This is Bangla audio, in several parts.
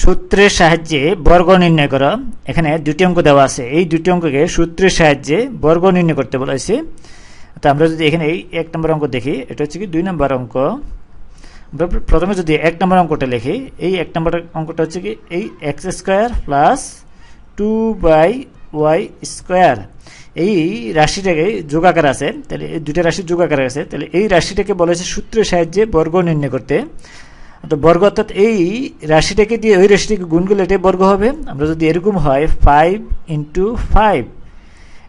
সূত্রের সাহায্যে বর্গ নির্ণয় করো। এখানে দুটি অঙ্ক দেওয়া আছে। এই দুটি অঙ্ককে সূত্রের সাহায্যে বর্গ নির্ণয় করতে বলা হয়েছে। তো আমরা যদি এখানে এই এক নম্বর অঙ্ক দেখি, এটা হচ্ছে কি দুই নম্বর অঙ্ক। আমরা প্রথমে যদি এক নম্বর অঙ্কটা লিখি, এই এক নম্বর অঙ্কটা হচ্ছে কি এই X square plus two by Y square. এই রাশিটাকে যোগাকার আছে, তাহলে এই দুইটা রাশির যোগাকার আছে। তাহলে এই রাশিটাকে বলা হয়েছে সূত্রের সাহায্যে বর্গ নির্ণয় করতে। তো বর্গ অর্থাৎ এই রাশিটাকে দিয়ে ওই রাশিটাকে গুণ করলে এটাই বর্গ হবে। আমরা যদি এরকম হয় ফাইভ ইন্টু ফাইভ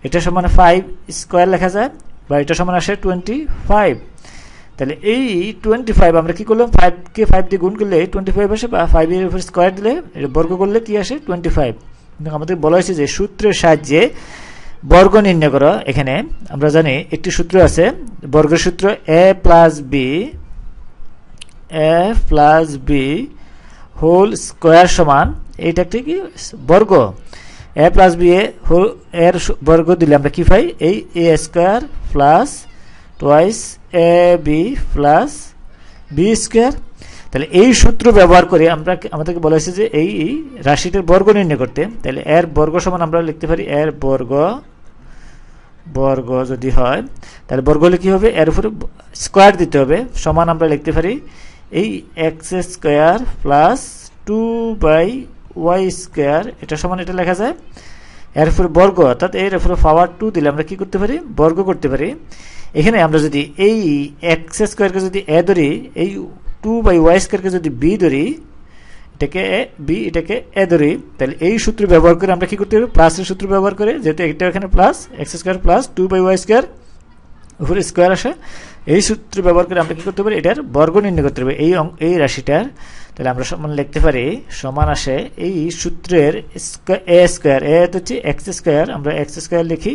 এটা সমান ফাইভ স্কোয়ার লেখা যায় বা এটা সমান আসে টোয়েন্টি ফাইভ তাহলে এই টোয়েন্টি ফাইভ আমরা কি করলাম? ফাইভকে ফাইভ দিয়ে গুণ করলে টোয়েন্টি ফাইভ আসে বা ফাইভের উপর স্কোয়ার দিলে এটা বর্গ করলে কী আসে? টোয়েন্টি ফাইভ কিন্তু আমাদের বলা হয়েছে যে সূত্রের সাহায্যে বর্গ নির্ণয় করো এখানে। আমরা জানি একটি সূত্র আছে, বর্গের সূত্র A plus B A plus B whole square সমান, এইটা একটি কি? বর্গ। এ প্লাস বি এ হোল, এর বর্গ দিলে আমরা কি পাই? এই A square plus twice A B plus B square. তাহলে এই সূত্র ব্যবহার করে আমরা আমাদেরকে বলা হয়েছে যে এই রাশিটার বর্গ নির্ণয় করতে, তাহলে এর বর্গ সমান আমরা লিখতে পারি এর বর্গ বর্গ যদি হয়, তাহলে বর্গ হলে কী হবে? এর উপরে স্কোয়ার দিতে হবে। সমান আমরা লিখতে পারি এই x square plus two by y square এটা সমান এটা লেখা যায়। এর উপরে বর্গ, অর্থাৎ এর উপরে পাওয়ার টু দিলে আমরা কি করতে পারি? বর্গ করতে পারি। এখানে আমরা যদি এই এক্স স্কোয়ারকে যদি এ ধরি, এই টু বাই ওয়াই স্কোয়ারকে যদি বি ধরি, এটাকে এ বি এটাকে এ ধরি, তাহলে এই সূত্র ব্যবহার করে আমরা কি করতে পারি? প্লাসের সূত্র ব্যবহার করে, যেহেতু এটা এখানে plus x square plus two by y square উপরে স্কোয়ার আসে। এই সূত্র ব্যবহার করে আমরা কি করতে পারি? এটার বর্গ নির্ণয় করতে পারি এই এই রাশিটার, তাহলে আমরা সমান লিখতে পারি, সমান আসে এই সূত্রের এ স্কোয়ার এ হচ্ছে এক্স স্কোয়ার আমরা এক্স স্কোয়ার লিখি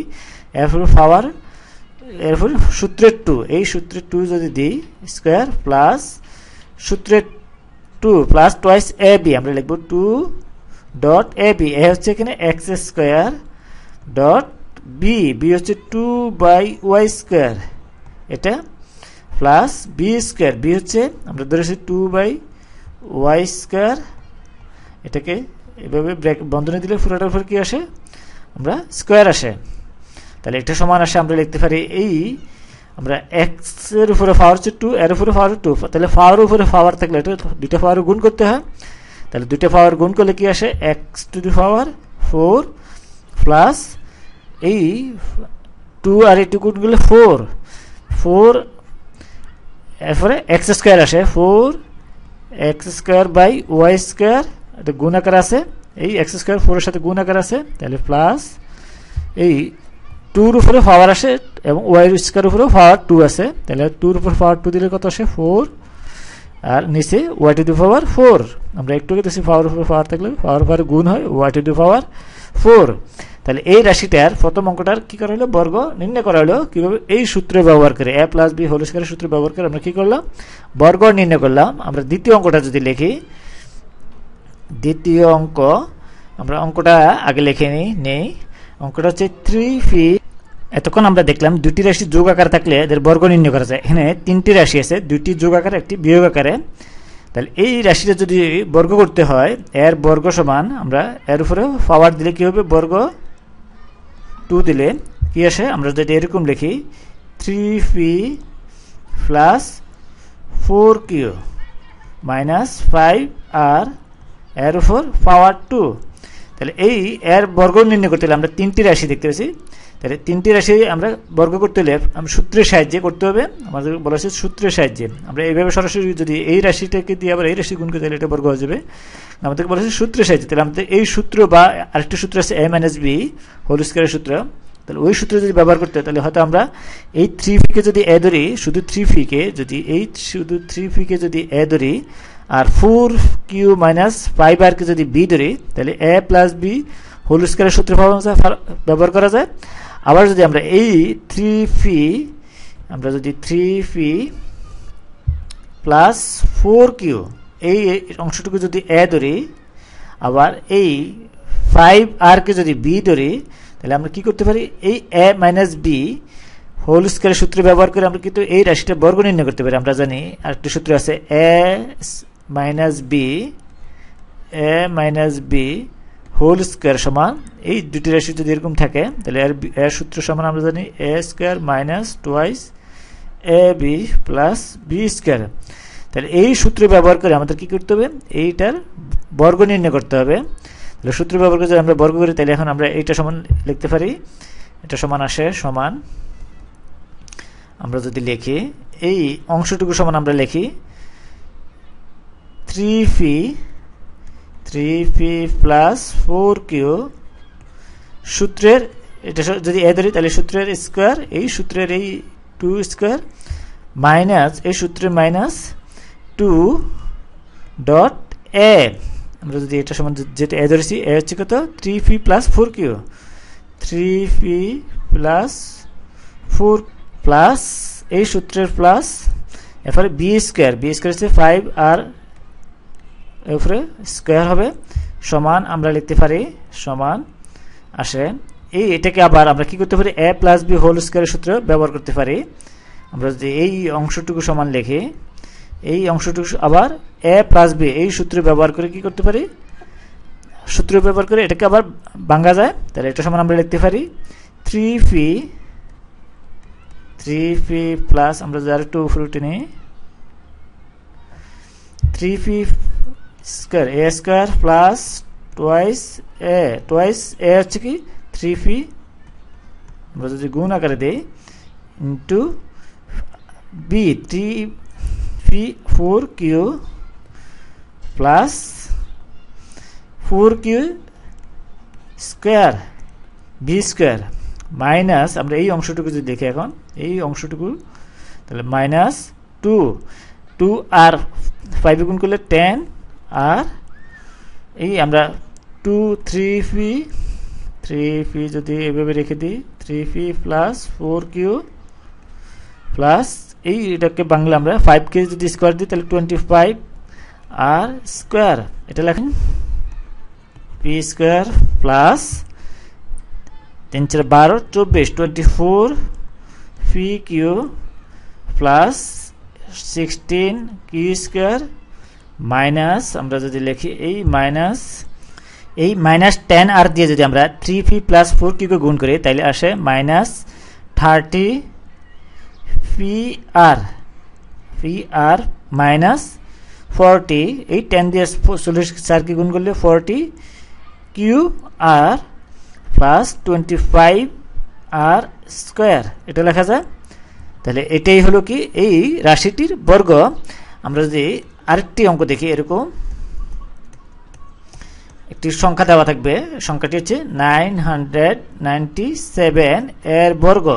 এরপর পাওয়ার এরপর সূত্রের টু এই সূত্রের টু যদি দিই স্কোয়ার প্লাস সূত্রের two plus twice a b আমরা লিখব two dot a b a হচ্ছে এখানে x square dot b b হচ্ছে টু বাই ওয়াই স্কোয়ার এটা প্লাস বি স্কোয়ার বি হচ্ছে, আমরা ধরেছি টু বাই ওয়াই স্কোয়ার এটাকে এভাবে ব্রেক বন্ধনী দিলে পুরোটার উপর কী আসে? আমরা স্কোয়ার আসে। তাহলে এটা সমান আসে, আমরা লিখতে পারি এই আমরা এক্সের উপরে পাওয়ার হচ্ছে টু এর উপরে পাওয়ার টু তাহলে পাওয়ার উপরে পাওয়ার থাকলে এটা দুইটা পাওয়ার গুণ করতে হয়। তাহলে দুইটা পাওয়ার গুণ করলে কী আসে? X to the power four plus এই টু আর এই টু করলে ফোর ফোর এরপরে এক্স স্কোয়ার আসে। Four x square by y square এটা গুণ আকার আছে। এই এক্স স্কোয়ার ফোরের সাথে গুণ আকার আছে। তাহলে প্লাস এই টুর উপরে পাওয়ার আসে এবং ওয়াই স্কোয়ার উপরেও পাওয়ার টু আছে। তাহলে টুর উপর পাওয়ার টু দিলে কত আসে? ফোর আর নিচে y to the power four আমরা একটু দেখছি পাওয়ার উপরে পাওয়ার থাকলে পাওয়ার পাওয়ার গুণ হয় y to the power four তাহলে এই রাশিটার প্রথম অঙ্কটার কি করা হলো? বর্গ নির্ণয় করা হলো কীভাবে এই সূত্র ব্যবহার করে এ প্লাস বি হোল স্কোয়ারের সূত্র ব্যবহার করে আমরা কি করলাম? বর্গ নির্ণয় করলাম। আমরা দ্বিতীয় অঙ্কটা যদি লিখি, দ্বিতীয় অঙ্ক, আমরা অঙ্কটা আগে লিখে নিই, নেই। অঙ্কটা হচ্ছে থ্রি ফি এতক্ষণ আমরা দেখলাম দুটি রাশি যোগ আকার থাকলে এদের বর্গ নির্ণয় করা যায়। এখানে তিনটি রাশি আছে দুটি যোগ আকার, একটি বিয়োগ আকারে। তাহলে এই রাশিটা যদি বর্গ করতে হয়, এর বর্গ সমান, আমরা এর উপরে পাওয়ার দিলে কি হবে? বর্গ টু দিলে কি আসে? আমরা যদি এরকম লিখি three p plus four q minus five আর এর ফোর পাওয়ার টু তাহলে এই এর বর্গ নির্ণয় করতে হলে আমরা তিনটি রাশি দেখতে পাচ্ছি। তাহলে তিনটি রাশি আমরা বর্গ করতে হলে আমরা সূত্রের সাহায্যে করতে হবে। আমাদের বলা হচ্ছে সূত্রের সাহায্যে। আমরা এইভাবে সরাসরি যদি এই রাশিটাকে দিয়ে আবার এই রাশি গুণ করতে হলে এটা বর্গ হয়ে যাবে। আমাদেরকে বলা হচ্ছে সূত্রের সাহায্যে। তাহলে আমাদের এই সূত্র বা আরেকটি সূত্র আছে m n s b whole স্কোয়ারের সূত্র। তাহলে ওই সূত্র যদি ব্যবহার করতে হয়, তাহলে হয়তো আমরা এই থ্রি ফিকে যদি এ ধরি, শুধু থ্রি ফিকে যদি এই শুধু থ্রি ফিকে যদি এ ধরি, আর ফোর কিউ মাইনাস ফাইভ আরকে যদি বি ধরি, তাহলে এ প্লাস বি হোল স্কোয়ারের সূত্র ব্যবহার করা যায়। আবার যদি আমরা এই থ্রি ফি আমরা যদি three p plus four q এই অংশটুকু যদি এ ধরি, আবার এই ফাইভ আরকে যদি বি ধরি, তাহলে আমরা কি করতে পারি? এই এ মাইনাস বি হোল স্কোয়ারের সূত্র ব্যবহার করে আমরা কিন্তু এই রাশিটা বর্গ নির্ণয় করতে পারি। আমরা জানি আরেকটি সূত্র আছে a minus b a minus b whole square সমান, এই দুটি রাশি যদি এরকম থাকে, তাহলে এর এর সূত্র সমান আমরা জানি a square minus twice a b plus b square. তাহলে এই সূত্র ব্যবহার করে আমাদের কি করতে হবে? এইটার বর্গ নির্ণয় করতে হবে। তাহলে সূত্র ব্যবহার করে যদি আমরা বর্গ করি, তাহলে এখন আমরা এইটা সমান লিখতে পারি। এটা সমান আসে সমান, আমরা যদি লিখি, এই অংশটুকু সমান আমরা লিখি three p three p plus four q সূত্রের, এটা যদি এ ধরি, তাহলে সূত্রের স্কোয়ার এই সূত্রের এই টু স্কোয়ার মাইনাস এই সূত্রের মাইনাস টু ডট এ আমরা যদি এটা সমান যেটা এ ধরেছি, এ হচ্ছে কত? Three p plus four q three p plus four plus এই সূত্রের প্লাস এরপরে বি স্কোয়ার বি স্কোয়ার হচ্ছে ফাইভ আর এরপরে স্কোয়ার হবে, সমান, আমরা লিখতে পারি সমান আসে এই এটাকে আবার আমরা কি করতে পারি? এ প্লাস বি হোল স্কোয়ারের সূত্র ব্যবহার করতে পারি। আমরা যদি এই অংশটুকু সমান লিখি, এই অংশটুকু আবার এ প্লাস বি এই সূত্র ব্যবহার করে কি করতে পারি? সূত্র ব্যবহার করে এটাকে আবার ভাঙ্গা যায়। তাহলে এটা সমান আমরা লিখতে পারি three p three p plus আমরা যার উপরে উঠে নিই three p square a square plus twice a twice a হচ্ছে কি? থ্রি আমরা যদি গুণ আকারে দিই into b three p four q plus four q square b square minus আমরা এই অংশটুকু যদি দেখি এখন, এই অংশটুকু, তাহলে মাইনাস টু টু আর ফাইভে গুণ করলে টেন আর এই আমরা two three p three p যদি এভাবে রেখে দিই three p plus four q plus এই এটাকে বাংলা আমরা ফাইভ কে যদি স্কোয়ার দিই, তাহলে টোয়েন্টি ফাইভ আর স্কোয়ার এটা লেখেন পি স্কোয়ার প্লাস তিন চার বারো চব্বিশ twenty four p q plus sixteen q square minus, আমরা যদি লিখি এই মাইনাস এই মাইনাস টেন আর দিয়ে যদি আমরা থ্রি পি প্লাস ফোর কিউকে গুণ করি তাহলে আসে মাইনাস থার্টি পি আর পি আর মাইনাস ফর্টি। এই টেন দিয়ে চল্লিশ চারকে গুণ করলে ফর্টি কিউ আর প্লাস টোয়েন্টি ফাইভ আর স্কোয়ার। এটা লেখা যায়? তাহলে এটাই হলো কি? এই রাশিটির বর্গ। আমরা যদি আরেকটি অঙ্ক দেখি, এরকম। একটি সংখ্যা দেওয়া থাকবে। সংখ্যাটি হচ্ছে নাইন হান্ড্রেড নাইনটি সেভেন এর বর্গ।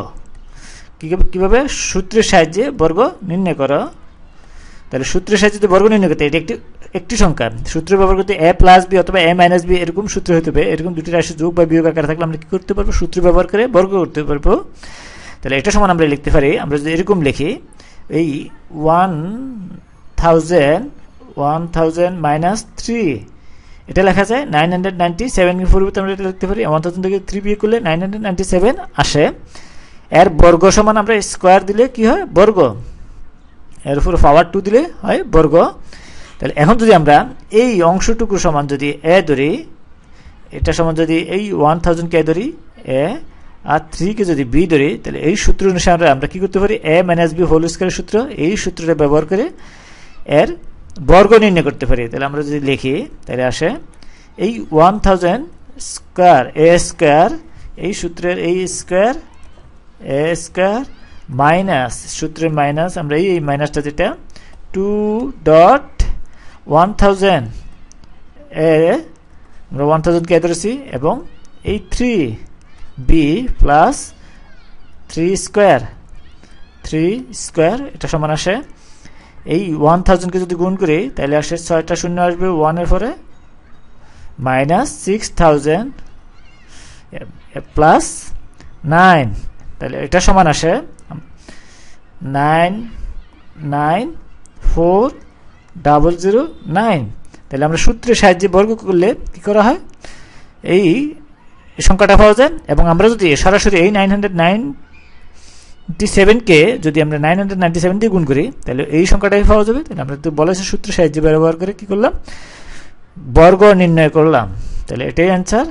কীভাবে? সূত্রের সাহায্যে বর্গ নির্ণয় করো। তাহলে সূত্রের সাহায্যে যদি বর্গ নির্ণয় করতে এটা একটি একটি সংখ্যা। সূত্র ব্যবহার করতে এ প্লাস বি অথবা এ মাইনাস বি এরকম সূত্র হতে হবে এরকম দুটি রাশি যোগ বা বিয়োগ আকার থাকলে আমরা কী করতে পারব? সূত্র ব্যবহার করে বর্গ করতে পারব। তাহলে এটা সমান আমরা লিখতে পারি। আমরা যদি এরকম লিখি, এই one thousand one thousand minus three এটা লেখা যায় নাইন হান্ড্রেড নাইনটি সেভেন পরিবর্তে আমরা এটা লিখতে পারি ওয়ান থাউজেন্ড থেকে থ্রি বিয়ে করলে নাইন হান্ড্রেড নাইনটি সেভেন আসে। এর বর্গ সমান আমরা স্কোয়ার দিলে কি হয়? বর্গ। এর উপর পাওয়ার টু দিলে হয় বর্গ। তাহলে এখন যদি আমরা এই অংশটুকু সমান যদি এ ধরি, এটা সমান যদি এই ওয়ান থাউজেন্ডকে এ ধরি এ আর থ্রিকে যদি বি ধরি, তাহলে এই সূত্র অনুসারে আমরা কি করতে পারি? এ মাইনাস বি হোল স্কোয়ারের সূত্র, এই সূত্রটা ব্যবহার করে এর বর্গ নির্ণয় করতে পারি। তাহলে আমরা যদি লিখি, তাহলে আসে, এই one thousand square a square এই সূত্রের এই স্কোয়ার এ স্কোয়ার মাইনাস সূত্রের মাইনাস আমরা এই মাইনাসটা যেটা two dot one thousand a, আমরা ওয়ান থাউজেন্ডকে ধরেছি, এবং এই three b plus three square three square এটা সমান আসে এই ওয়ান থাউজেন্ডকে যদি গুণ করি, তাহলে আসে ছয়টা শূন্য আসবে ওয়ানের পরে। Minus six thousand plus nine তাহলে এটা সমান আসে। Nine nine four double zero nine তাহলে আমরা সূত্রের সাহায্যে বর্গ করলে কি করা হয়? এই সংখ্যাটা পাওয়া যায়। এবং আমরা যদি সরাসরি এই নাইন হান্ড্রেড নাইনটি সেভেনকে যদি আমরা নাইন হান্ড্রেড নাইনটি সেভেন দিয়ে গুণ করি, তাহলে এই সংখ্যাটাই পাওয়া যাবে। তাহলে আমরা তো বলেছে সূত্র সাহায্যে ব্যবহার করে কি করলাম? বর্গ নির্ণয় করলাম। তাহলে এটাই অ্যান্সার